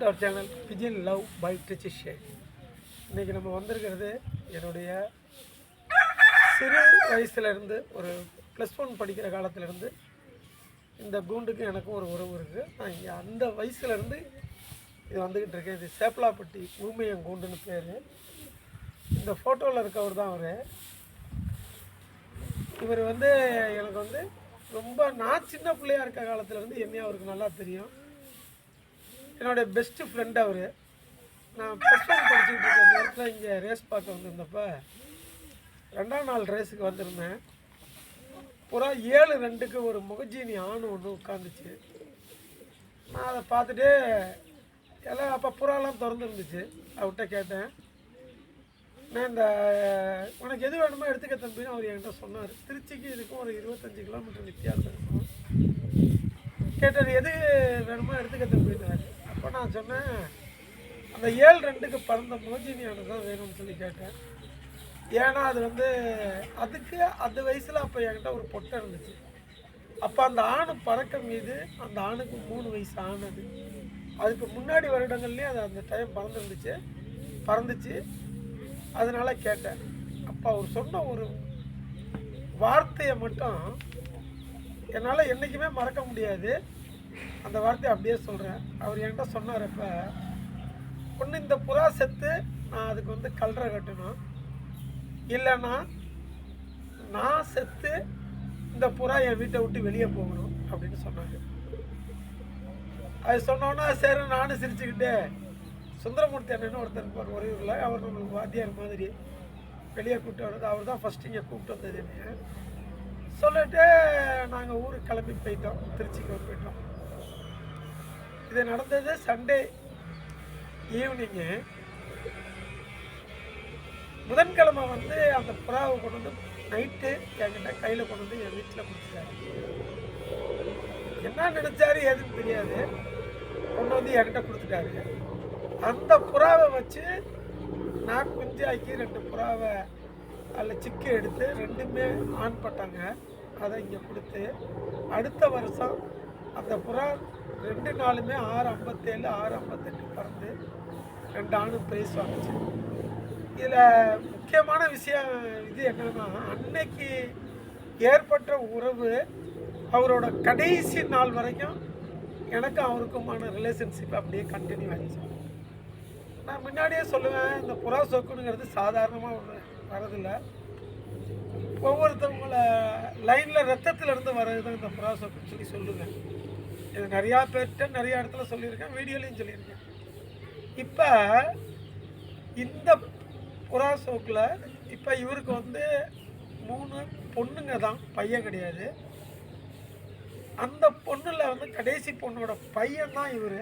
Our channel பிஜின் love by ஷே இன்றைக்கி நம்ம வந்திருக்கிறது என்னுடைய சிறு வயசுலேருந்து ஒரு ப்ளஸ் ஒன் படிக்கிற காலத்துலேருந்து இந்த கூண்டுக்கு எனக்கும் ஒரு உறவு இருக்குது நான் இங்கே அந்த வயசுலேருந்து இது வந்துக்கிட்டு இருக்கேன். இது சேப்பலாப்பட்டி ஊமையன் கூண்டுன்னு பேர். இந்த ஃபோட்டோவில் இருக்கவர் தான் அவர். இவர் வந்து எனக்கு வந்து ரொம்ப நான் சின்ன பிள்ளையா இருக்க காலத்துலேருந்து என்னையும் அவருக்கு நல்லா தெரியும். என்னோடய பெஸ்ட்டு ஃப்ரெண்ட் அவர். நான் ப்ளஸ் ஒன் இருக்க நேரத்தில் இங்கே ரேஸ் பார்க்க வந்திருந்தப்ப ரெண்டாம் நாள் ரேஸுக்கு வந்திருந்தேன். புறா ஏழு ரெண்டுக்கு ஒரு முகஜீனி ஆண் ஒன்று உட்காந்துச்சு நான் அதை பார்த்துட்டு எல்லாம் அப்போ புறாலாம் திறந்துருந்துச்சு. அவர்கிட்ட கேட்டேன். நான் இந்த உனக்கு எது வேணுமோ எடுத்துக்க தம்பின்னு அவர் என்கிட்ட சொன்னார். திருச்சிக்கு இதுக்கும் ஒரு இருபத்தஞ்சி கிலோமீட்டர் வித்தியாசம் இருக்கும். கேட்டார் எது வேணுமோ எடுத்துக்க தம்பின்னாரு அப்போ நான் சொன்னேன் அந்த ஏழு ரெண்டுக்கு பறந்த மோஜினியான தான் வேணும்னு சொல்லி கேட்டேன். ஏன்னா அது வந்து அதுக்கு அந்த வயசில் அப்போ என்கிட்ட ஒரு பொட்டை இருந்துச்சு. அப்போ அந்த ஆணு பறக்க மீது அந்த ஆணுக்கு மூணு வயசு ஆனது. அதுக்கு முன்னாடி வருடங்கள்லேயும் அது அந்த டைம் பறந்துருந்துச்சு. பறந்துச்சு. அதனால் கேட்டேன். அப்போ அவர் சொன்ன ஒரு வார்த்தையை மட்டும் என்னால் என்றைக்குமே மறக்க முடியாது. அந்த வார்த்தையை அப்படியே சொல்கிறேன் அவர் என்கிட்ட சொன்னார் அப்போ ஒன்று இந்த புறா செத்து நான் அதுக்கு வந்து கல்ற கட்டணும். இல்லைன்னா நான் செத்து இந்த புறா என் வீட்டை விட்டு வெளியே போகணும் அப்படின்னு சொன்னாங்க. அது சொன்னோன்னா சரி நானும் சிரிச்சுக்கிட்டு சுந்தரமூர்த்தி அண்ணன் ஒருத்தர் இருப்பார் ஒரேயூரில் அவர் நம்மளுக்கு வாத்தியார் மாதிரி வெளியே கூப்பிட்டு வர்றது. அவர் தான் ஃபஸ்ட்டு இங்கே கூப்பிட்டு வந்தது என்னைய. சொல்லிட்டு நாங்கள் ஊருக்கு கிளம்பி போயிட்டோம் திருச்சிக்கு போயிட்டோம். இது நடந்தது சண்டே ஈவினிங்கு புதன்கிழமை வந்து அந்த புறாவை கொண்டு வந்து நைட்டு என்கிட்ட கையில் கொண்டு வந்து என் வீட்டில் கொடுத்துட்டாரு. என்ன நினச்சாரு எதுன்னு தெரியாது. கொண்டு வந்து என்கிட்ட கொடுத்துட்டாரு. அந்த புறாவை வச்சு நான் குஞ்சு ஆக்கி ரெண்டு புறாவை அதில் சிக்கு எடுத்து ரெண்டுமே ஆன் பட்டாங்க அதை இங்கே கொடுத்து அடுத்த வருஷம் அந்த புறா ரெண்டு நாளுமே ஆறு ஐம்பத்தேழு ஆறு ஐம்பத்தெட்டு பறந்து ரெண்டு ஆணும் பிரைஸ் வாங்கிச்சு. இதில் முக்கியமான விஷயம் இது என்னன்னா அன்னைக்கு ஏற்பட்ட உறவு அவரோட கடைசி நாள் வரைக்கும் எனக்கும் அவருக்குமான ரிலேஷன்ஷிப் அப்படியே கண்டினியூ ஆகிடுச்சு நான் முன்னாடியே சொல்லுவேன் இந்த புறா சொக்குனுங்கிறது சாதாரணமாக வரதில்லை ஒவ்வொருத்தவங்கள லைனில் ரத்தத்தில் இருந்து வர்றது தான் இந்த புறா அப்படின்னு சொல்லி சொல்லுவேன் இது நிறையா பேர்கிட்ட நிறைய இடத்துல சொல்லியிருக்கேன் வீடியோலையும் சொல்லியிருக்கேன். இப்போ இந்த புறா சோக்கில் இப்போ இவருக்கு வந்து மூணு பொண்ணுங்க தான் பையன் கிடையாது. அந்த பொண்ணில் வந்து கடைசி பொண்ணோட பையன் தான் இவர்.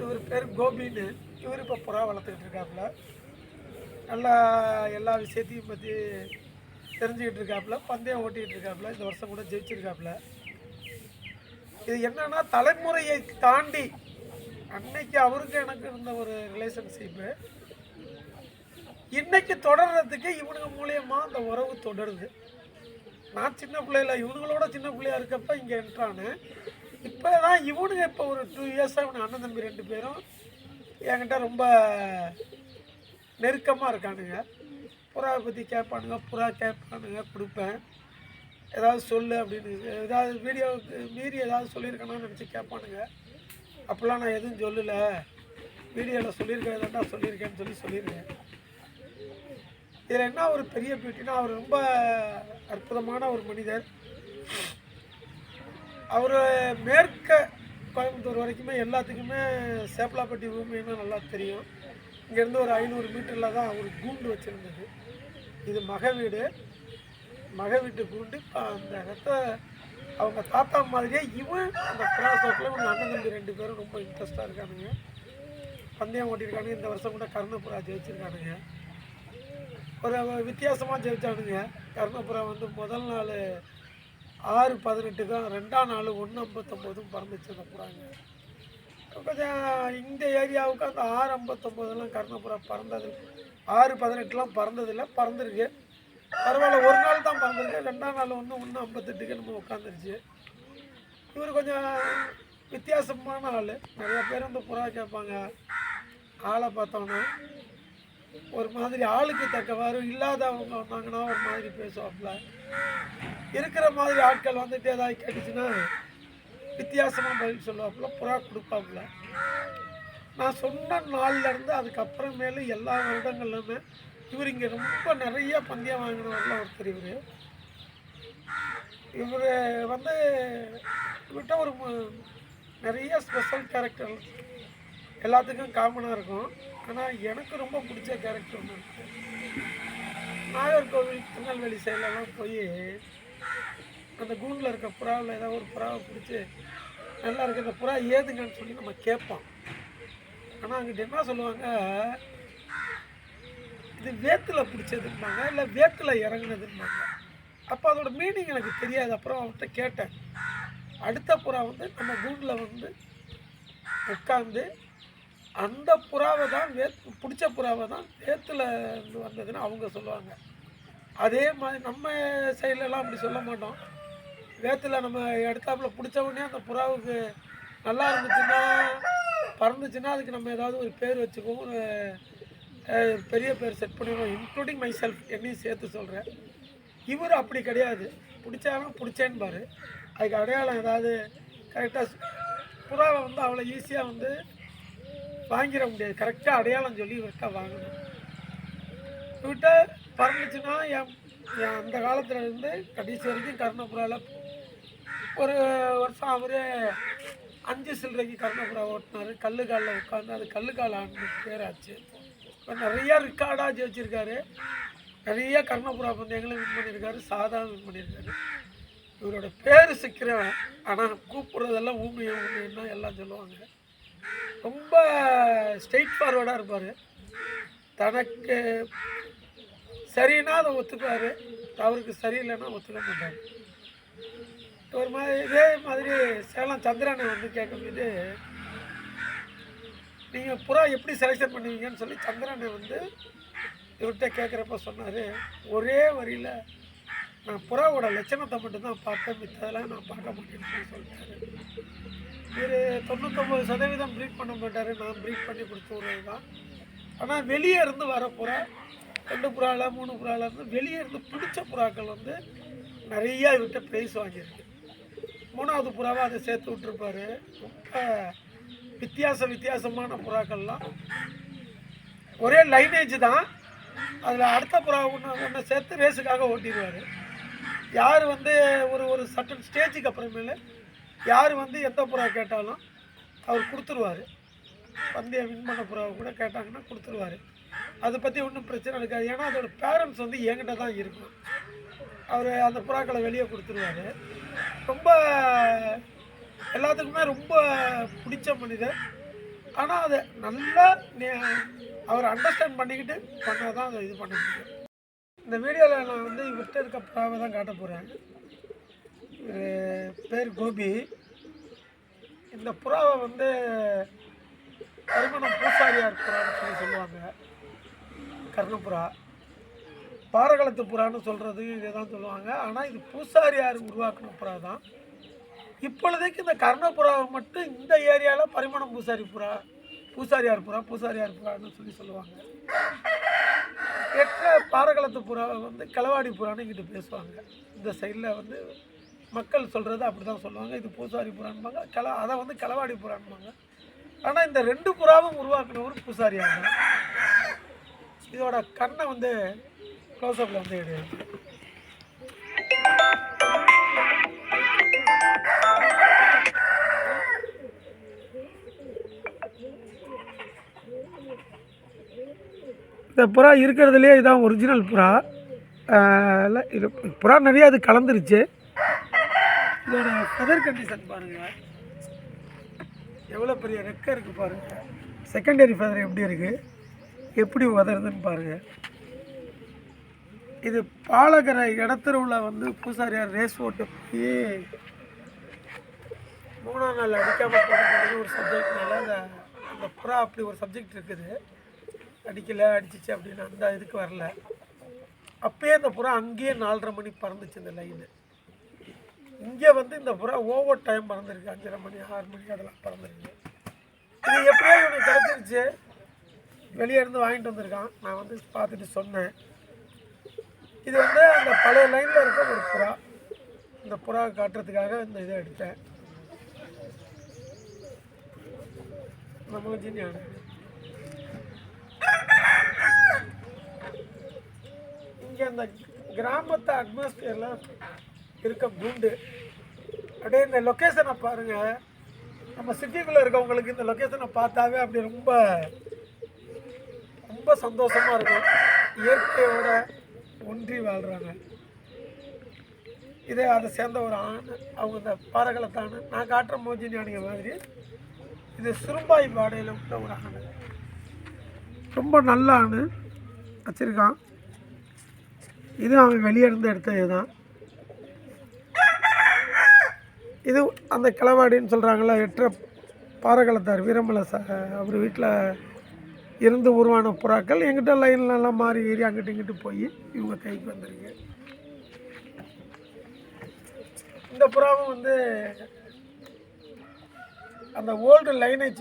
இவர் பேர் கோபின்னு. இவர் இப்போ புறா வளர்த்துக்கிட்டு இருக்காப்புல. நல்லா எல்லா விஷயத்தையும் பற்றி தெரிஞ்சுக்கிட்டு இருக்காப்புல பந்தயம் ஓட்டிக்கிட்டு இருக்காப்புல இந்த வருஷம் கூட ஜெயிச்சிருக்காப்புல. இது என்னன்னா தலைமுறையை தாண்டி அன்னைக்கு அவருக்கு எனக்கு இருந்த ஒரு ரிலேஷன்ஷிப்பு இன்னைக்கு தொடர்றதுக்கு இவனுங்க மூலியமாக அந்த உறவு தொடருது. நான் சின்ன பிள்ளையில இவனுங்களோட சின்ன பிள்ளையா இருக்கப்ப இங்கே என்ட்ரானு இப்போ தான் இவனுங்க இப்போ ஒரு டூ இயர்ஸாக இவனு அண்ணன் தம்பி ரெண்டு பேரும் என்கிட்ட ரொம்ப நெருக்கமாக இருக்கானுங்க. புறாவை பற்றி கேட்பானுங்க புறா கேட்பானுங்க கொடுப்பேன். ஏதாவது சொல்லு அப்படின்னு ஏதாவது வீடியோவுக்கு மீறி ஏதாவது சொல்லியிருக்கேனான்னு நினச்சி கேட்பானுங்க அப்போல்லாம் நான் எதுவும் சொல்லலை. வீடியோவில் சொல்லியிருக்கிறதாண்டா சொல்லியிருக்கேன்னு சொல்லி சொல்லியிருக்கேன். இதில் என்ன ஒரு பெரிய பியூட்டினா அவர் ரொம்ப அற்புதமான ஒரு மனிதர். அவர் மேற்க கோயம்புத்தூர் வரைக்குமே எல்லாத்துக்குமே சேப்பலாப்பட்டி பூமின்னா நல்லா தெரியும். இங்கேருந்து ஒரு ஐநூறு மீட்டரில் தான் அவர் கூண்டு வச்சுருந்தது. இது மக வீடு. மக வீட்டு கூண்டு. அந்த இடத்த அவங்க தாத்தா மாதிரியே இவன் அந்த புறாசோக்கில் இவங்க அண்ணன் தம்பி ரெண்டு பேரும் ரொம்ப இன்ட்ரெஸ்டாக இருக்கானுங்க. பந்தயம் ஓட்டியிருக்கானுங்க. இந்த வருஷம் கூட கருணப்புறா ஜெயிச்சிருக்கானுங்க. ஒரு வித்தியாசமாக ஜெயிச்சானுங்க. கருணப்புறா வந்து முதல் நாள் ஆறு பதினெட்டுக்கும் ரெண்டாம் நாள் ஒன்று ஐம்பத்தொம்போதும் பறந்துச்சு அந்த புறாங்க. கொஞ்சம் இந்த ஏரியாவுக்கு அந்த ஆறு ஐம்பத்தொம்போதெல்லாம் கருணப்புறா பறந்தது. ஆறு பதினெட்டுலாம் பறந்ததில்லை பறந்துருக்கு. பரவாயில்ல ஒரு நாள் தான் பறந்துருக்கு. ரெண்டாம் நாள் வந்து ஒன்று ஐம்பத்தெட்டுக்கு நம்ம உட்காந்துருச்சு. இவர் கொஞ்சம் வித்தியாசமான ஆள். நிறைய பேர் வந்து புறா கேட்பாங்க. ஆளை பார்த்தோன்னா ஒரு மாதிரி ஆளுக்கு தக்கவாறு இல்லாதவங்க வந்தாங்கன்னா ஒரு மாதிரி பேசுவாப்புல. இருக்கிற மாதிரி ஆட்கள் வந்துட்டு ஏதாவது கேட்டுச்சுன்னா வித்தியாசமாக பதில் சொல்லுவாப்புல புறா கொடுப்பாப்புல. நான் சொன்ன நாள்லேருந்து அதுக்கப்புறமேலு எல்லா வருடங்கள்லுமே இவர் இங்கே ரொம்ப நிறைய பந்தயம் வாங்கினவரில் ஒருத்தர் இவர். இவர் வந்து இவர்கிட்ட ஒரு நிறைய ஸ்பெஷல் கேரக்டர் எல்லாத்துக்கும் காமனாக இருக்கும். ஆனால் எனக்கு ரொம்ப பிடிச்ச கேரக்டர் ஒன்று இருக்குது நாகர்கோவில் திருநெல்வேலி சைட்லலாம் போய் அந்த கூண்டில் இருக்க புறாவில் ஏதாவது ஒரு புறாவை பிடிச்சி நல்லா இருக்க. இந்த புறா ஏதுங்கன்னு சொல்லி நம்ம கேட்போம். ஆனால் அங்கிட்ட என்ன சொல்லுவாங்க? இது வேத்தில் பிடிச்சதுன்னாங்க இல்லை வேத்தில் இறங்குனதுன்னாங்க அப்போ அதோட மீனிங் எனக்கு தெரியாது. அப்புறம் அவன்கிட்ட கேட்டேன். அடுத்த புறா வந்து நம்ம கூண்டில் வந்து உட்காந்து அந்த புறாவை தான் வே பிடிச்ச புறாவை தான் வேத்தில் இருந்து வந்ததுன்னு அவங்க சொல்லுவாங்க. அதே மாதிரி நம்ம சைட்லலாம் அப்படி சொல்ல மாட்டோம். வேத்துல நம்ம எடுத்தாப்புல பிடிச்ச உடனே அந்த புறாவுக்கு நல்லா இருந்துச்சுன்னா பறந்துச்சுன்னா அதுக்கு நம்ம ஏதாவது ஒரு பேர் வச்சுக்குவோம். ஒரு பெரிய பேர் செட் பண்ணிடுவோம் இன்க்ளூடிங் மை செல்ஃப் என்னையும் சேர்த்து சொல்கிறேன் இவர் அப்படி கிடையாது. பிடிச்சாலும் பிடிச்சேன்னு பாரு அதுக்கு அடையாளம் ஏதாவது கரெக்டாக புறாவை வந்து அவ்வளோ ஈஸியாக வந்து வாங்கிட முடியாது. கரெக்டாக அடையாளம் சொல்லி இவர்கிட்ட வாங்கணும். இவர்கிட்ட பறந்துச்சுன்னா என் என் அந்த காலத்தில் இருந்து கடைசி வரைக்கும் கர்ணபுராவில் ஒரு வருஷம் அவர் அஞ்சு சில்லறைக்கு கர்ணபுரா ஓட்டினார். கல்லுக்காலில் உட்காந்து அது கல்லுக்கால் ஆண்டு பேராச்சு. இப்போ நிறையா ரெக்கார்டாக ஜெயிச்சிருக்காரு. நிறைய கர்ணபுரா பந்தயங்களும் வின் பண்ணியிருக்காரு சாதா வின் பண்ணியிருக்காரு இவரோட பேர் சிக்கிறவன். ஆனால் கூப்பிட்றதெல்லாம் ஊமையை ஊமைன்னா எல்லாம் சொல்லுவாங்க. ரொம்ப ஸ்ட்ரெயிட் ஃபார்வர்டாக இருப்பார். தனக்கு சரின்னா அதை ஒத்துப்பார் அவருக்கு சரியில்லைன்னா ஒத்துக்க மாட்டார். ஒரு மாதிரி இதே மாதிரி சேலம் சந்திரனை வந்து கேட்கும்போது நீங்கள் புறா எப்படி செலெக்ஷன் பண்ணுவீங்கன்னு சொல்லி சந்திரனை வந்து இவர்கிட்ட கேட்குறப்ப சொன்னார். ஒரே வரியில் நான் புறாவோட லட்சணத்தை மட்டும்தான் பார்த்தேன் மித்ததெல்லாம் நான் பார்க்க மாட்டேன்னு சொல்லிட்டாரு. இவர் தொண்ணூத்தொம்பது சதவீதம் ப்ரீட் பண்ண மாட்டார். நான் ப்ரீட் பண்ணி கொடுத்து தான். ஆனால் வெளியே இருந்து வர புறா ரெண்டு புறாவில் மூணு புறாவில் இருந்து வெளியே இருந்து பிடிச்ச புறாக்கள் வந்து நிறையா இவர்கிட்ட ப்ரைஸ் வாங்கியிருக்கு. மூணாவது புறாவை அதை சேர்த்து விட்டுருப்பாரு. ரொம்ப வித்தியாச வித்தியாசமான புறாக்கள்லாம். ஒரே லைனேஜ் தான். அதில் அடுத்த புறா ஒன்று ஒன்று சேர்த்து ரேஸுக்காக ஓட்டிடுவார். யார் வந்து ஒரு ஒரு சட்டன் ஸ்டேஜுக்கு அப்புறமேல யார் வந்து எந்த புறா கேட்டாலும் அவர் கொடுத்துருவார். பந்தய வின் பண்ண புறாவை கூட கேட்டாங்கன்னா கொடுத்துருவாரு. அதை பற்றி ஒன்றும் பிரச்சனை இருக்காது. ஏன்னா அதோட பேரண்ட்ஸ் வந்து என்கிட்ட தான் இருக்கும் அவர் அந்த புறாக்களை வெளியே கொடுத்துருவாரு. ரொம்ப எல்லாத்துக்குமே ரொம்ப பிடிச்ச மனிதர். ஆனால் அதை நல்லா நே- அவர் அண்டர்ஸ்டாண்ட் பண்ணிக்கிட்டு பண்ணால் தான் அதை இது பண்ண முடியும். இந்த வீடியோவில் நான் வந்து இவர்கிட்ட இருக்க புறாவை தான் காட்ட போகிறேன் இவர் பேர் கோபி. இந்த புறாவை வந்து கருமணம் பூசாரியார் புறான்னு சொல்லி சொல்லுவாங்க. கர்ணப்புறா பாரகளத்து புறான்னு சொல்கிறது இதை தான் சொல்லுவாங்க. ஆனால் இது பூசாரியார் உருவாக்கின புறா தான். இப்பொழுதைக்கு இந்த கர்ணபுறாவை மட்டும் இந்த ஏரியாவில் பரிமணம் பூசாரி புறா பூசாரியார் புறா பூசாரியார் புறான்னு சொல்லி சொல்லுவாங்க. எட்ட பாரகளத்து புறாவை வந்து களவாடி புறான்னு இங்கிட்டு பேசுவாங்க. இந்த சைடில் வந்து மக்கள் சொல்கிறது அப்படி தான் சொல்லுவாங்க. இது பூசாரி புறான்பாங்க. கல அதை வந்து களவாடி புறான்பாங்க. ஆனால் இந்த ரெண்டு புறாவும் உருவாக்குனவர் பூசாரியார் இதோட கண்ணை வந்து க்ளோஸ்அப்பில் வந்து எடு. இந்த புறா இருக்கிறதுலே இதான் ஒரிஜினல் புறா. இல்லை இது புறா நிறைய அது கலந்துருச்சு. இதோட ஃபெதர் கண்டிஷன் பாருங்கள் எவ்வளோ பெரிய ரெக்கை இருக்குது பாருங்கள் செகண்டரி ஃபெதர் எப்படி இருக்குது எப்படி உதருதுன்னு பாருங்கள் இது பாலகரை இடத்தருவில் வந்து பூசாரியார் ரேஸ் ஓட்டு போய் மூணாம் நாள் அடிக்காமல் போனது ஒரு சப்ஜெக்ட்னால அந்த அந்த புறா அப்படி ஒரு சப்ஜெக்ட் இருக்குது. அடிக்கலை அடிச்சிச்சு அப்படின்னு அந்த இதுக்கு வரல. அப்பயே அந்த புறா அங்கேயே நாலரை மணி பறந்துச்சு இந்த லைனு இங்கே வந்து இந்த புறா ஓவர் டைம் பறந்துருக்கு. அஞ்சரை மணி ஆறு மணி அதெல்லாம் பறந்துருக்கு. இது எப்படியோ இவனுக்கு கிடச்சிருச்சு. வெளியே இருந்து வாங்கிட்டு வந்திருக்கான். நான் வந்து பார்த்துட்டு சொன்னேன். இது வந்து அந்த பழைய லைனில் இருக்க ஒரு புறா. இந்த புறா காட்டுறதுக்காக இந்த இதை எடுத்தேன். நம்ம ஜினியான இங்கே இந்த கிராமத்து அட்மாஸ்பியரில் இருக்க குண்டு. அப்படியே இந்த லொக்கேஷனை பாருங்கள் நம்ம சிட்டிக்குள்ளே இருக்கவங்களுக்கு இந்த லொக்கேஷனை பார்த்தாவே அப்படி ரொம்ப ரொம்ப சந்தோஷமாக இருக்கும். இயற்கையோட ஒன்றி வாழ்கிறாங்க இதே அதை சேர்ந்த ஒரு ஆண் அவங்க இந்த பாறைகளத்தான நான் காட்டுற மோஜி ஞானிங்க மாதிரி இது சுரும்பாய் பாடையில் உள்ள ஒரு ஆண். ரொம்ப நல்ல ஆண் வச்சுருக்கான். இது அவன் வெளியே இருந்து எடுத்தது தான். இது அந்த கிளவாடின்னு சொல்கிறாங்களா எற்ற பாறைகளத்தார் வீரமலை சார் அவர் வீட்டில் இருந்து உருவான புறாக்கள் எங்கிட்ட லைன்லலாம் மாறி ஏறி அங்கிட்டு இங்கிட்டு போய் இவங்க கைக்கு வந்திருக்கு. இந்த புறாவும் வந்து அந்த ஓல்டு லைனேஜ்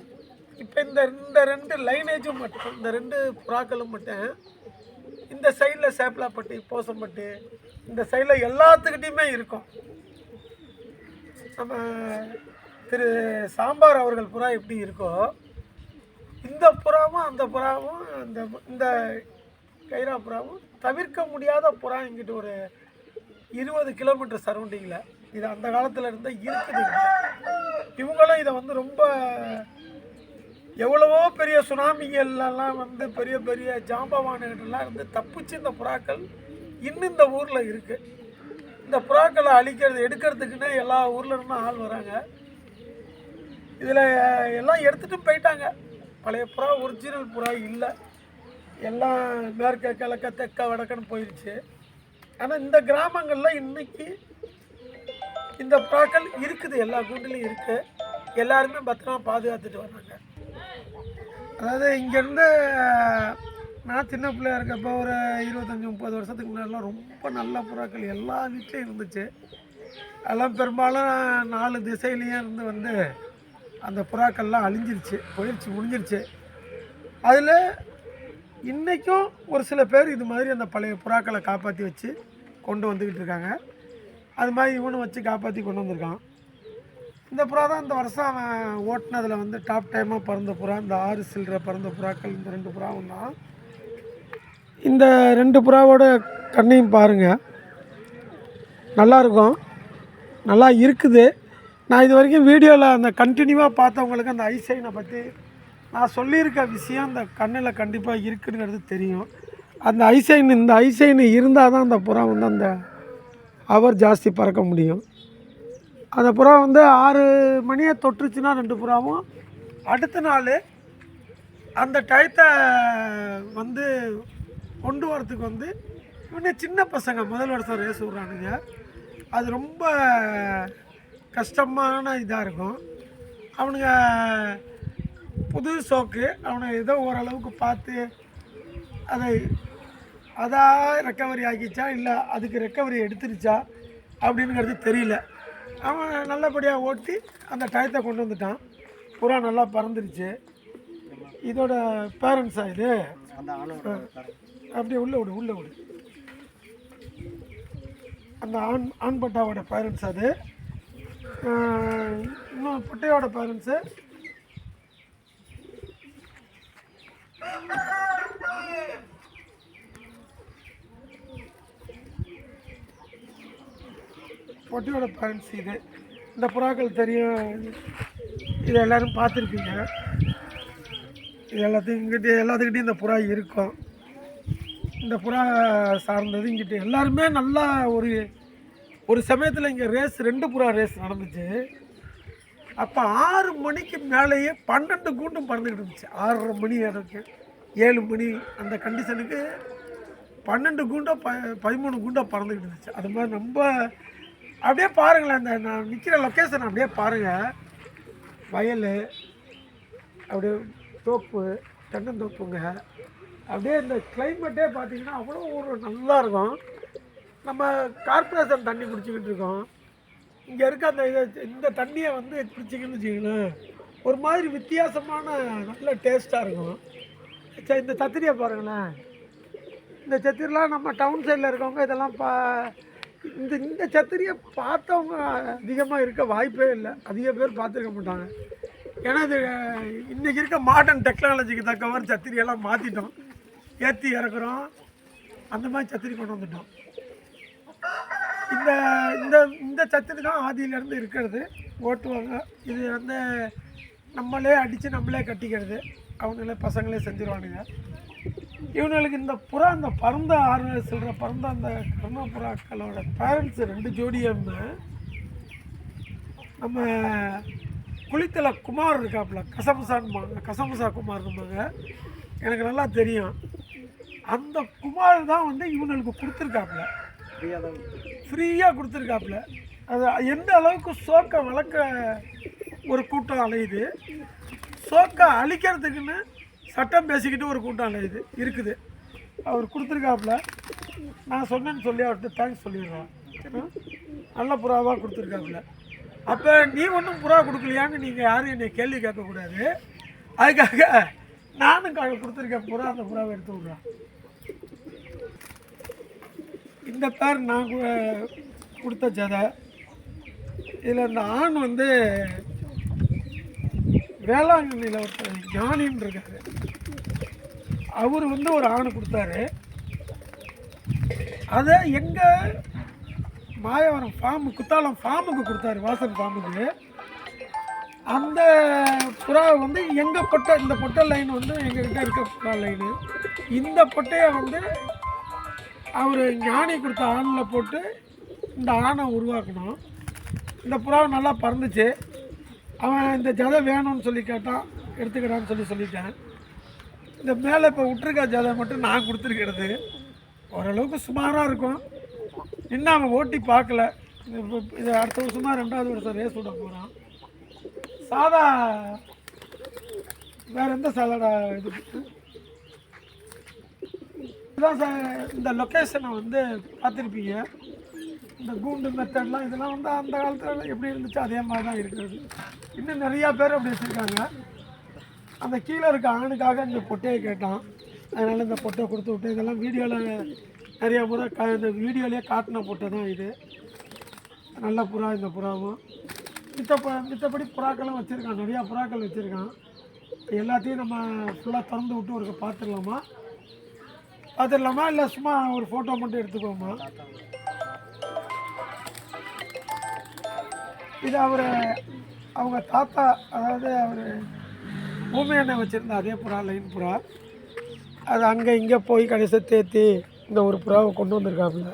இப்போ இந்த இந்த ரெண்டு லைனேஜும் மட்டும் இந்த ரெண்டு புறாக்களும் மட்டும் இந்த சைடில் சேப்பலாப்பட்டி போசம்பட்டி இந்த சைடில் எல்லாத்துக்கிட்டேயுமே இருக்கும். நம்ம திரு சாம்பார் அவர்கள் புறா எப்படி இருக்கோ இந்த புறாவும் அந்த புறாவும் இந்த இந்த கைரா புறாவும் தவிர்க்க முடியாத புறா இங்கிட்டு ஒரு இருபது கிலோமீட்டர் சரௌண்டிங்கில் இது அந்த காலத்தில் இருந்த இருக்குது. இவங்களும் இதை வந்து ரொம்ப எவ்வளவோ பெரிய சுனாமிகள்லாம் வந்து பெரிய பெரிய ஜாம்பவானுகிட்டலாம் இருந்து தப்பிச்சு இந்த புறாக்கள் இன்னும் இந்த ஊரில் இருக்குது இந்த புறாக்களை அழிக்கிறது எடுக்கிறதுக்குன்னே எல்லா ஊர்லேருந்தும் ஆள் வராங்க. இதில் எல்லாம் எடுத்துகிட்டு போயிட்டாங்க. பழைய புறா ஒரிஜினல் புறா இல்லை. எல்லாம் மேற்க கிழக்க தெற்க வடக்கன்னு போயிடுச்சு ஆனால் இந்த கிராமங்களில் இன்றைக்கி இந்த புறாக்கள் இருக்குது. எல்லா கூண்டுலையும் இருக்குது எல்லாருமே பத்திரமா பாதுகாத்துட்டு வர்றாங்க. அதாவது இங்கேருந்து நான் சின்ன பிள்ளையா இருக்கப்போ ஒரு இருபத்தஞ்சி முப்பது வருஷத்துக்கு முன்னாடிலாம் ரொம்ப நல்ல புறாக்கள் எல்லா வீட்லேயும் இருந்துச்சு. அதெல்லாம் பெரும்பாலும் நாலு திசையிலையும் இருந்து வந்து அந்த புறாக்கள்லாம் அழிஞ்சிருச்சு போயிடுச்சு முடிஞ்சிருச்சு. அதில் இன்றைக்கும் ஒரு சில பேர் இது மாதிரி அந்த பழைய புறாக்களை காப்பாற்றி வச்சு கொண்டு வந்துக்கிட்டு இருக்காங்க. அது மாதிரி இவனும் வச்சு காப்பாற்றி கொண்டு வந்திருக்கான். இந்த புறா தான் இந்த வருஷம் அவன் ஓட்டினதில் வந்து டாப் டைமாக பறந்த புறா. இந்த ஆறு சில்லற பறந்த புறாக்கள் இந்த ரெண்டு புறாவும் தான். இந்த ரெண்டு புறாவோட கண்ணையும் பாருங்கள் நல்லாயிருக்கும் நல்லா இருக்குது. நான் இது வரைக்கும் வீடியோவில் அந்த கண்டினியூவாக பார்த்தவங்களுக்கு அந்த ஐசைனை பற்றி நான் சொல்லியிருக்க விஷயம் அந்த கண்ணில் கண்டிப்பாக இருக்குங்கிறது தெரியும். அந்த ஐசைன் இந்த ஐசைன் இருந்தால் தான் அந்த புறா வந்து அந்த அவர் ஜாஸ்தி பறக்க முடியும். அந்த புறா வந்து ஆறு மணியை தொட்டுருச்சுன்னா ரெண்டு புறாவும். அடுத்த நாள் அந்த டயத்தை வந்து கொண்டு வரத்துக்கு வந்து இன்னும் சின்ன பசங்க முதல் வருஷம் ரேஸ் விட்றானுங்க. அது ரொம்ப கஷ்டமான இதாக இருக்கும். அவனுங்க புது சோக்கு அவனை ஏதோ ஓரளவுக்கு பார்த்து அதை அதாக ரெக்கவரி ஆக்கிச்சா இல்லை அதுக்கு ரெக்கவரி எடுத்துருச்சா அப்படிங்கிறது தெரியல. அவன் நல்லபடியாக ஓட்டி அந்த டயத்தை கொண்டு வந்துட்டான். புறா நல்லா பறந்துருச்சு. இதோட பேரண்ட்ஸா இது. அப்படியே உள்ள விடு உள்ள விடு. அந்த ஆண் ஆண் பட்டாவோட பேரண்ட்ஸ் அது. இன்னும் புட்டையோட பேரண்ட்ஸு பொட்டியோட பேரண்ட்ஸ் இது. இந்த புறாக்கள் தெரியும். இது எல்லோரும் பார்த்துருப்பீங்க. இது எல்லாத்தையும் இங்கிட்ட எல்லாத்துக்கிட்டையும் இந்த புறா இருக்கும். இந்த புறா சார்ந்தது இங்கிட்ட. எல்லாருமே நல்லா ஒரு ஒரு சமயத்தில் இங்கே ரேஸ் ரெண்டு புறா ரேஸ் நடந்துச்சு. அப்போ ஆறு மணிக்கு மேலேயே பன்னெண்டு கூண்டும் பறந்துக்கிட்டு இருந்துச்சு. ஆறரை மணி வரைக்கும். ஏழு மணி அந்த கண்டிஷனுக்கு பன்னெண்டு கூண்டோ ப பதிமூணு கூண்டோ பறந்துக்கிட்டு இருந்துச்சு. அது மாதிரி ரொம்ப அப்படியே பாருங்களேன் அந்த நான் நிற்கிற லொக்கேஷன் அப்படியே பாருங்கள் வயல் அப்படியே தோப்பு தென்னந்தோப்புங்க. அப்படியே இந்த கிளைமேட்டே பார்த்தீங்கன்னா அவ்வளோ ஒரு நல்லா இருக்கும். நம்ம கார்ப்பரேஷன் தண்ணி குடிச்சிக்கிட்டு இருக்கோம். இங்கே இருக்க அந்த இதை இந்த தண்ணியை வந்து குடிச்சிங்கன்னு வச்சுக்கோங்களேன் ஒரு மாதிரி வித்தியாசமான நல்ல டேஸ்ட்டாக இருக்கும். சரி இந்த சத்திரியை பாருங்களேன். இந்த சத்திரிலாம் நம்ம டவுன் சைடில் இருக்கவங்க இதெல்லாம் பா இந்த இந்த சத்திரியை பார்த்தவங்க அதிகமாக இருக்க வாய்ப்பே இல்லை. அதிக பேர் பார்த்துருக்க மாட்டாங்க. ஏன்னா இது இன்றைக்கி இருக்க மாடர்ன் டெக்னாலஜிக்கு தக்கவாறு சத்திரியெல்லாம் மாற்றிட்டோம் ஏற்றி இறக்குறோம். அந்த மாதிரி சத்திரி கொண்டு வந்துட்டோம். இந்த இந்த இந்த சத்து தான் ஆதியிலேருந்து இருக்கிறது. ஓட்டுவாங்க. இது வந்து நம்மளே அடித்து நம்மளே கட்டிக்கிறது. அவங்களே பசங்களே செஞ்சிருவானுங்க. இவங்களுக்கு இந்த புறா அந்த பறந்த ஆறு சொல்கிற பறந்த அந்த கர்ம புறாக்களோட பேரண்ட்ஸ் ரெண்டு ஜோடியம்னு நம்ம குளித்தல குமார் இருக்காப்புல கசமுசான்பாங்க கசமுசா குமார்னுபாங்க எனக்கு நல்லா தெரியும். அந்த குமார் தான் வந்து இவங்களுக்கு கொடுத்துருக்காப்புல. ஃப்ரீயாக கொடுத்துருக்காப்புல. அது எந்த அளவுக்கு சோக்கை வளர்க்க ஒரு கூட்டம் அலையுது? சோக்கை அழிக்கிறதுக்குன்னு சட்டம் பேசிக்கிட்டு ஒரு கூட்டம் அலையுது. இருக்குது. அவர் கொடுத்துருக்காப்புல. நான் சொன்னேன்னு சொல்லி அவர்கிட்ட தேங்க்ஸ் சொல்லிடுறேன். நல்ல புறாவாக கொடுத்துருக்காப்புல. அப்போ நீ ஒன்றும் புறா கொடுக்கலையான்னு நீங்கள் யாரும் என்னை கேள்வி கேட்கக்கூடாது. அதுக்காக நானும் க- கொடுத்துருக்கேன். புறா அந்த புறாவை எடுத்து விட்றேன். இந்த பேர் நான் கொடுத்த ஜதை. இதில் இந்த ஆண் வந்து வேளாங்கண்ணியில் ஒருத்தர் ஞானின்னு இருக்காரு. அவர் வந்து ஒரு ஆணை கொடுத்தாரு. அதை எங்கள் மாயவரம் ஃபார்மு குத்தாலம் ஃபார்முக்கு கொடுத்தாரு வாசன் ஃபார்முக்கு அந்த புறா வந்து எங்கள் பொட்டை இந்த பொட்டை லைன் வந்து எங்ககிட்ட இருக்க புறா லைனு இந்த பொட்டையை வந்து அவர் ஞானி கொடுத்த ஆணில் போட்டு இந்த ஆணை உருவாக்கணும். இந்த புறாவை நல்லா பறந்துச்சு. அவன் இந்த ஜதை வேணும்னு சொல்லி கேட்டான் எடுத்துக்கிறான்னு சொல்லி சொல்லிட்டேன். இந்த மேலே இப்போ விட்டுருக்க ஜதை மட்டும் நான் கொடுத்துருக்கிறது. ஓரளவுக்கு சுமாராக இருக்கும். இன்னும் அவன் ஓட்டி பார்க்கல. இது இது அடுத்த வருஷமாக ரெண்டாவது வருஷம் ரேஸ் விட போகிறான் சாதா வேறு எந்த சாதாடா இது? இதான் சார் இந்த லொக்கேஷனை வந்து பார்த்துருப்பீங்க. இந்த கூண்டு மெத்தட்லாம் இதெல்லாம் வந்து அந்த காலத்தில் எப்படி இருந்துச்சு? அதே மாதிரி தான் இருக்கிறது. இன்னும் நிறையா பேர் அப்படி வச்சுருக்காங்க. அந்த கீழே இருக்க ஆணுக்காக இந்த பொட்டையை கேட்டான். அதனால் இந்த பொட்டை கொடுத்து விட்டு இதெல்லாம் வீடியோவில் நிறைய முறை க இந்த வீடியோலேயே காட்டின பொட்டை தான் இது. நல்ல புறா இந்த புறாவும். மித்த ப- மித்தபடி புறாக்களும் வச்சுருக்கான். நிறையா புறாக்கள் வச்சுருக்கான். எல்லாத்தையும் நம்ம ஃபுல்லாக திறந்து விட்டு ஒரு பார்த்துடலாமா? அது இல்லாமல் இல்லை சும்மா ஒரு ஃபோட்டோ மட்டும் எடுத்துக்கோமா இது அவர் அவங்க தாத்தா அதாவது அவர் பூமி எண்ணெய் வச்சுருந்த அதே புறா லைன் புறா. அது அங்கே இங்கே போய் கடைசி தேத்தி இந்த ஒரு புறாவை கொண்டு வந்திருக்காப்புல.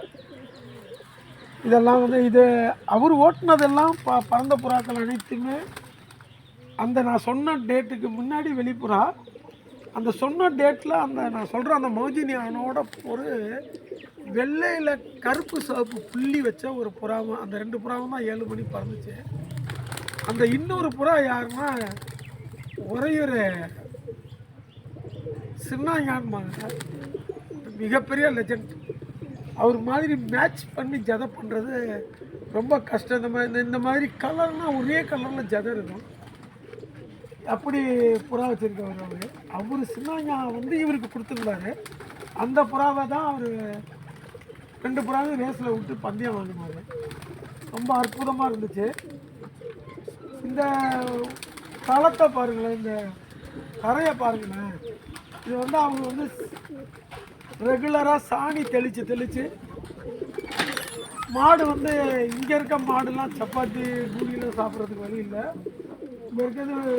இதெல்லாம் வந்து இது அவர் ஓட்டினதெல்லாம் ப பறந்த புறாக்கள் அனைத்துமே அந்த நான் சொன்ன டேட்டுக்கு முன்னாடி வெளிப்புறா. அந்த சொன்ன டேட்டில் அந்த நான் சொல்கிற அந்த மௌஜினி அவனோட ஒரு வெள்ளையில் கருப்பு சிவப்பு புள்ளி வச்ச ஒரு புறாவும் அந்த ரெண்டு புறாவும் தான் ஏழு மணி பறந்துச்சு. அந்த இன்னொரு புறா யாருன்னா ஒரு சின்னாயான்மாங்க மிகப்பெரிய லெஜண்ட் அவர் மாதிரி மேட்ச் பண்ணி ஜதை பண்ணுறது ரொம்ப கஷ்டம். இந்த மாதிரி இந்த மாதிரி கலர்னால் ஒரே கலரில் ஜதை இருக்கும். அப்படி புறா வச்சுருக்கவர் அவர். அவர் சின்னாயா வந்து இவருக்கு கொடுத்துருந்தாரு. அந்த புறாவை தான் அவர் ரெண்டு புறாவையும் ரேஸில் விட்டு பந்தயம் வாங்கினார். ரொம்ப அற்புதமாக இருந்துச்சு. இந்த களத்தை பாருங்களேன் இந்த கரையை பாருங்களேன். இது வந்து அவங்க வந்து ரெகுலராக சாணி தெளித்து தெளித்து மாடு வந்து இங்கே இருக்க மாடுலாம் சப்பாத்தி பூரியில் சாப்பிட்றதுக்கு வழி இல்லை. இங்கே இருக்கிறது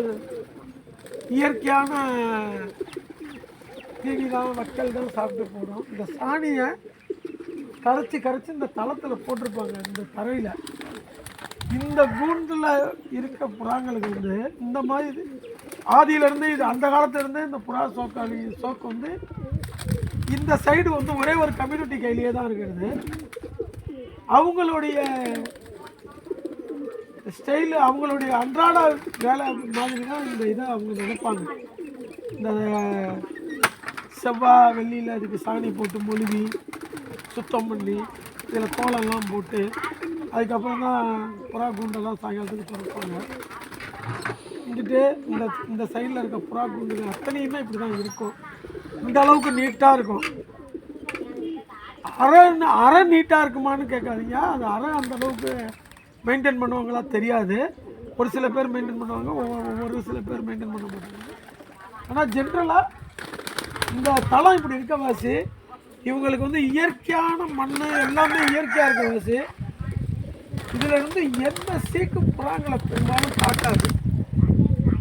இயற்கையான தீனி தான் மக்கள் தான் சாப்பிட்டு போகிறோம் இந்த சாணியை கரைச்சி கரைச்சி இந்த தளத்தில் போட்டிருப்பாங்க இந்த தரையில். இந்த கூண்டில் இருக்க புறாங்களுக்கு வந்து இந்த மாதிரி ஆதியிலேருந்து இது அந்த காலத்துலேருந்தே இந்த புறா சோக்காளி சோக்கு வந்து இந்த சைடு வந்து ஒரே ஒரு கம்யூனிட்டி கையிலேயே தான் இருக்கிறது. அவங்களுடைய ஸ்டைலு அவங்களுடைய அன்றாட வேலை மாதிரி தான் இந்த இதை அவங்க நினைப்பாங்க. இந்த செவ்வாய் வெள்ளியில் அதுக்கு சாணி போட்டு மொழுகி சுத்தம் பண்ணி இதில் கோலம்லாம் போட்டு அதுக்கப்புறம் தான் புறா கூண்டெல்லாம் சாயங்காலத்துக்கு திறப்பாங்க. வந்துட்டு இந்த இந்த சைடில் இருக்க புறா கூண்டுகள் அத்தனையுமே இப்படி தான் இருக்கும். இந்த அளவுக்கு நீட்டாக இருக்கும். அரை அரை நீட்டாக இருக்குமான்னு கேட்காதீங்க. அது அரை அந்த அளவுக்கு மெயின்டைன் பண்ணுவாங்களா தெரியாது. ஒரு சில பேர் மெயின்டைன் பண்ணுவாங்க ஒவ்வொரு ஒரு சில பேர் மெயின்டைன் பண்ண மாட்டாங்க. ஆனால் ஜென்ரலாக இந்த தளம் இப்படி இருக்க வாசி? இவங்களுக்கு வந்து இயற்கையான மண் எல்லாமே இயற்கையாக இருக்க வாசி. இதில் இருந்து எந்த சீக்கு புறாங்களை பெரும்பாலும் தாக்காது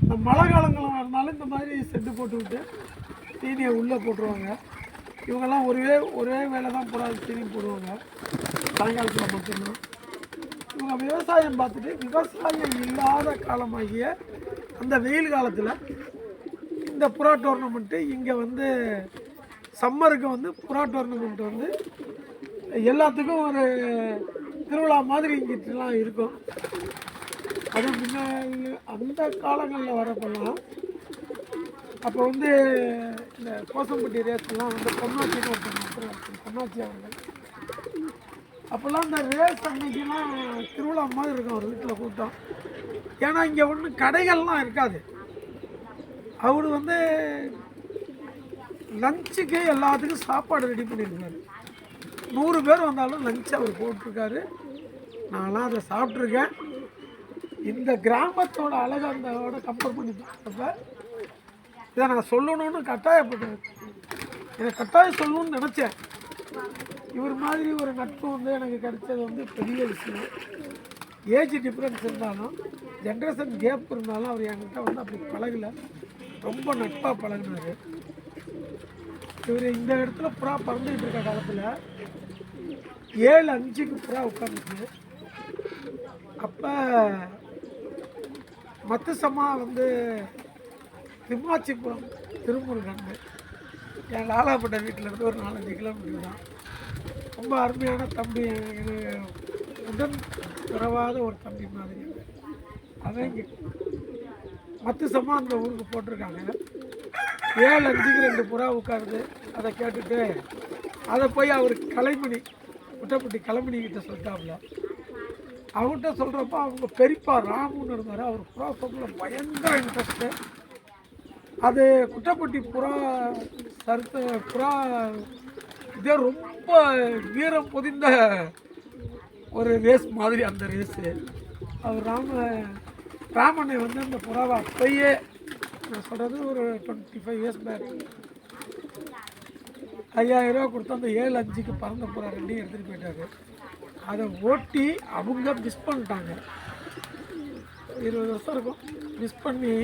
இந்த மழை காலங்களாக இருந்தாலும் இந்த மாதிரி செட்டு போட்டு விட்டு தீனியை உள்ளே போட்டுருவாங்க. இவங்கெல்லாம் ஒரே ஒரே வேலை தான் புறா தீனி போடுவாங்க. சாயங்காலத்தில் மட்டும்தான். இவங்க விவசாயம் பார்த்துட்டு விவசாயம் இல்லாத காலமாகிய அந்த வெயில் காலத்தில் இந்த புறா டோர்னமெண்ட்டு இங்கே வந்து சம்மருக்கு வந்து புறா டோர்னமெண்ட் வந்து எல்லாத்துக்கும் ஒரு திருவிழா மாதிரி இங்கிட்டலாம் இருக்கும். அது முன்னாடி அந்த காலங்களில் வரப்பெல்லாம் அப்போ வந்து இந்த கோசம்பட்டி ரேஸ்லாம் வந்து பொன்னாச்சின்னு ஒருத்தவங்க ஒருத்தர் பொன்னாச்சி அவர்கள். அப்போல்லாம் இந்த ரேஸ் அன்னைக்கெல்லாம் திருவிழா மாதிரி இருக்கும் அவர் வீட்டில் கூட்டம். ஏன்னா இங்கே ஒன்றும் கடைகள்லாம் இருக்காது. அவர் வந்து லஞ்சுக்கு எல்லாத்துக்கும் சாப்பாடு ரெடி பண்ணியிருக்காரு. நூறு பேர் வந்தாலும் லஞ்ச் அவர் போட்டிருக்காரு. நான்லாம் அதை சாப்பிட்ருக்கேன் இந்த கிராமத்தோட அழகு அந்தோட கம்பேர் பண்ணி பார்த்தப்ப இதை நான் சொல்லணும்னு கட்டாயப்பட்டேன். இதை கட்டாயம் சொல்லணும்னு நினச்சேன். இவர் மாதிரி ஒரு நட்பு வந்து எனக்கு கிடைச்சது வந்து பெரிய விஷயம். ஏஜ் டிஃப்ரென்ஸ் இருந்தாலும் ஜென்ரேஷன் கேப் இருந்தாலும் அவர் என்கிட்ட வந்து அப்படி பழகலை. ரொம்ப நட்பாக பழகினார். இவர் இந்த இடத்துல புறா பறந்துக்கிட்டு இருக்க காலத்தில் ஏழு அஞ்சுக்கு புறா உட்காந்துச்சு அப்போ மத்துசம்மா வந்து திம்மாச்சிபுரம் திருமுருகன் என் லாலாப்பட்ட வீட்டில் இருந்து ஒரு நாலஞ்சு கிலோமீட்டர் தான். ரொம்ப அருமையான தம்பி. எனக்கு உடன் பிறவாத ஒரு தம்பி மாதிரி. அதே இங்கே மத்து சம்மா அந்த ஊருக்கு போட்டிருக்காங்க. ஏழு அஞ்சுக்கு ரெண்டு புறா உட்காருது. அதை கேட்டுட்டு அதை போய் அவர் கலைமணி குட்டப்பட்டி கலைமணி கிட்ட சொல்லிட்டாப்ல அவங்ககிட்ட சொல்கிறப்ப அவங்க பெரியப்பா ராமுன்னு இருந்தார். அவர் புறா சொப்பில் பயங்கர இன்ட்ரெஸ்ட்டு அது குட்டப்பட்டி புறா சருத்த புறா இதே ரொம்ப வீரம் பொதிந்த ஒரு ரேஸ் மாதிரி அந்த ரேஸு அவர் ராம ராமனை வந்து அந்த புறாவை அப்பயே நான் சொல்கிறது ஒரு டுவெண்ட்டி ஃபைவ் இயர்ஸ் பேக் ஐயாயிரம் ரூபா கொடுத்து அந்த ஏழு அஞ்சுக்கு பறந்த புறா ரெண்டையும் எடுத்துகிட்டு போயிட்டாரு. அதை ஓட்டி அவங்க மிஸ் பண்ணிட்டாங்க. இருபது வருஷம் இருக்கும். மிஸ் பண்ணி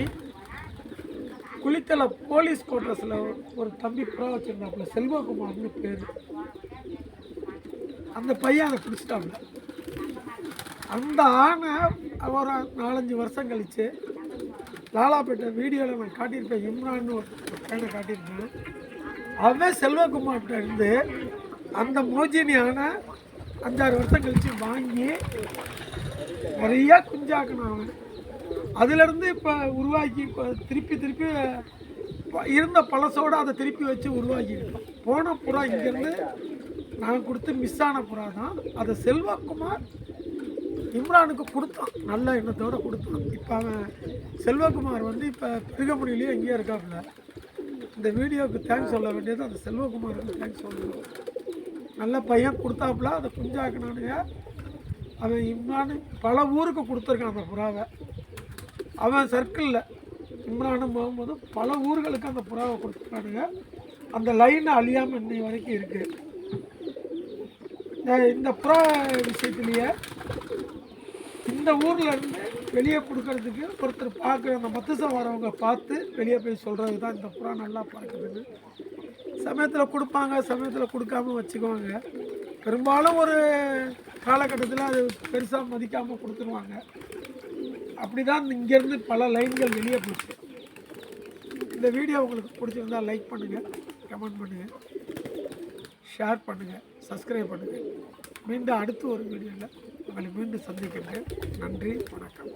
குளித்தலை போலீஸ் குவார்ட்டர்ஸில் ஒரு தம்பி புறா வச்சுருந்தாப்புல செல்வகுமார்னு பேர். அந்த பையன் அதை பிடிச்சிட்டாங்க அந்த ஆணை ஒரு நாலஞ்சு வருஷம் கழித்து லாலாப்பேட்டை வீடியோவில் நான் காட்டியிருப்பேன். இம்ரான்னு ஒரு பையனை காட்டியிருப்பேன். அவன் செல்வகுமார்கிட்ட இருந்து அந்த மோஜினி ஆனை அஞ்சாறு வருஷம் கழித்து வாங்கி நிறையா குஞ்சாக்கணும் அவன். அதுலேருந்து இப்போ உருவாக்கி இப்போ திருப்பி திருப்பி இருந்த பழசோடு அதை திருப்பி வச்சு உருவாக்கிக்கிட்டோம் போன புறா இங்கேருந்து நான் கொடுத்து மிஸ் ஆன புறா தான் அதை செல்வகுமார் இம்ரானுக்கு கொடுத்தான். நல்ல எண்ணத்தோடு கொடுத்தான். இப்போ அவன் செல்வகுமார் வந்து இப்போ பிருகமணிலேயே எங்கேயோ இருக்காப்புல. இந்த வீடியோவுக்கு தேங்க்ஸ் சொல்ல வேண்டியது அந்த செல்வகுமாருக்கு தேங்க்ஸ் சொல்லணும். நல்ல பையன் கொடுத்தாப்புல அதை குஞ்சாக்கினானுங்க அவன் இம்ரானு பல ஊருக்கு கொடுத்துருக்கான் அந்த புறாவை. அவன் சர்க்கிளில் இம்ரானும் போகும்போது பல ஊர்களுக்கு அந்த புறாவை கொடுத்துருக்கானுங்க. அந்த லைன் அழியாமல் இன்னை வரைக்கும் இருக்குது இந்த- புறா விஷயத்துலேயே இந்த ஊரில் இருந்து வெளியே கொடுக்கறதுக்கு ஒருத்தர் பார்க்குற அந்த மத்துசம் வரவங்க பார்த்து வெளியே போய் சொல்கிறது தான் இந்த புறா நல்லா பார்க்குறது சமயத்தில் கொடுப்பாங்க சமயத்தில் கொடுக்காம வச்சுக்குவாங்க. பெரும்பாலும் ஒரு காலகட்டத்தில் அது பெருசாக மதிக்காமல் கொடுத்துருவாங்க. அப்படி தான் இங்கேருந்து பல லைன்கள் வெளியே போச்சு. இந்த வீடியோ உங்களுக்கு பிடிச்சிருந்தா லைக் பண்ணுங்கள் கமெண்ட் பண்ணுங்கள் ஷேர் பண்ணுங்கள் சப்ஸ்கிரைப் பண்ணுங்கள் மீண்டும் அடுத்து ஒரு வீடியோவில் உங்களை மீண்டும் சந்திக்கிறேன். நன்றி வணக்கம்.